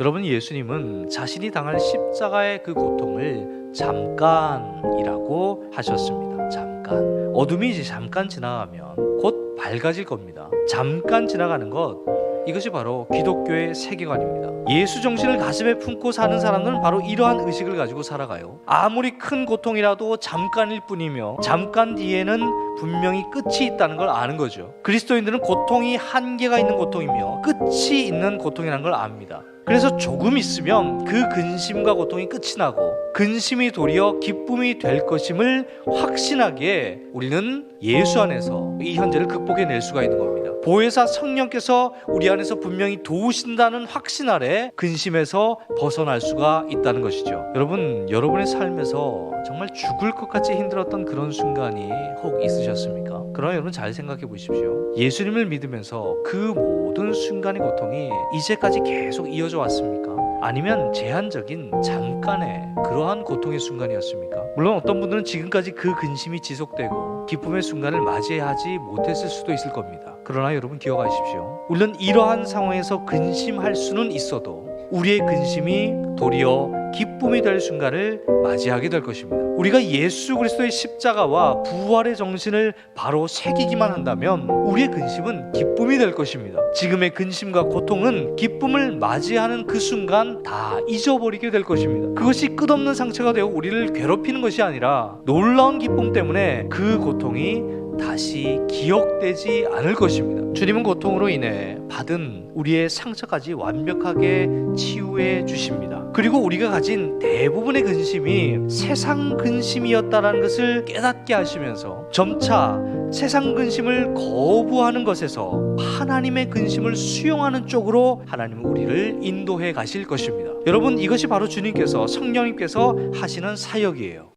여러분 예수님은 자신이 당할 십자가의 그 고통을 잠깐이라고 하셨습니다. 잠깐. 어둠이 이제 잠깐 지나가면 곧 밝아질 겁니다. 잠깐 지나가는 것 이것이 바로 기독교의 세계관입니다. 예수 정신을 가슴에 품고 사는 사람들은 바로 이러한 의식을 가지고 살아가요. 아무리 큰 고통이라도 잠깐일 뿐이며 잠깐 뒤에는 분명히 끝이 있다는 걸 아는 거죠. 그리스도인들은 고통이 한계가 있는 고통이며 끝이 있는 고통이라는 걸 압니다. 그래서 조금 있으면 그 근심과 고통이 끝이 나고 근심이 도리어 기쁨이 될 것임을 확신하기에 우리는 예수 안에서 이 현재를 극복해낼 수가 있는 겁니다. 보혜사 성령께서 우리 안에서 분명히 도우신다는 확신 아래 근심에서 벗어날 수가 있다는 것이죠. 여러분, 여러분의 삶에서 정말 죽을 것 같이 힘들었던 그런 순간이 혹 있으셨습니까? 그러나 여러분 잘 생각해 보십시오. 예수님을 믿으면서 그 모든 순간의 고통이 이제까지 계속 이어져 왔습니까? 아니면 제한적인 잠깐의 그러한 고통의 순간이었습니까? 물론 어떤 분들은 지금까지 그 근심이 지속되고 기쁨의 순간을 맞이하지 못했을 수도 있을 겁니다. 그러나 여러분 기억하십시오. 물론 이러한 상황에서 근심할 수는 있어도 우리의 근심이 도리어 기쁨이 될 순간을 맞이하게 될 것입니다. 우리가 예수 그리스도의 십자가와 부활의 정신을 바로 새기기만 한다면 우리의 근심은 기쁨이 될 것입니다. 지금의 근심과 고통은 기쁨을 맞이하는 그 순간 다 잊어버리게 될 것입니다. 그것이 끝없는 상처가 되어 우리를 괴롭히는 것이 아니라 놀라운 기쁨 때문에 그 고통이 다시 기억되지 않을 것입니다. 주님은 고통으로 인해 받은 우리의 상처까지 완벽하게 치유해 주십니다. 그리고 우리가 가진 대부분의 근심이 세상 근심이었다라는 것을 깨닫게 하시면서 점차 세상 근심을 거부하는 것에서 하나님의 근심을 수용하는 쪽으로 하나님은 우리를 인도해 가실 것입니다. 여러분 이것이 바로 주님께서 성령님께서 하시는 사역이에요.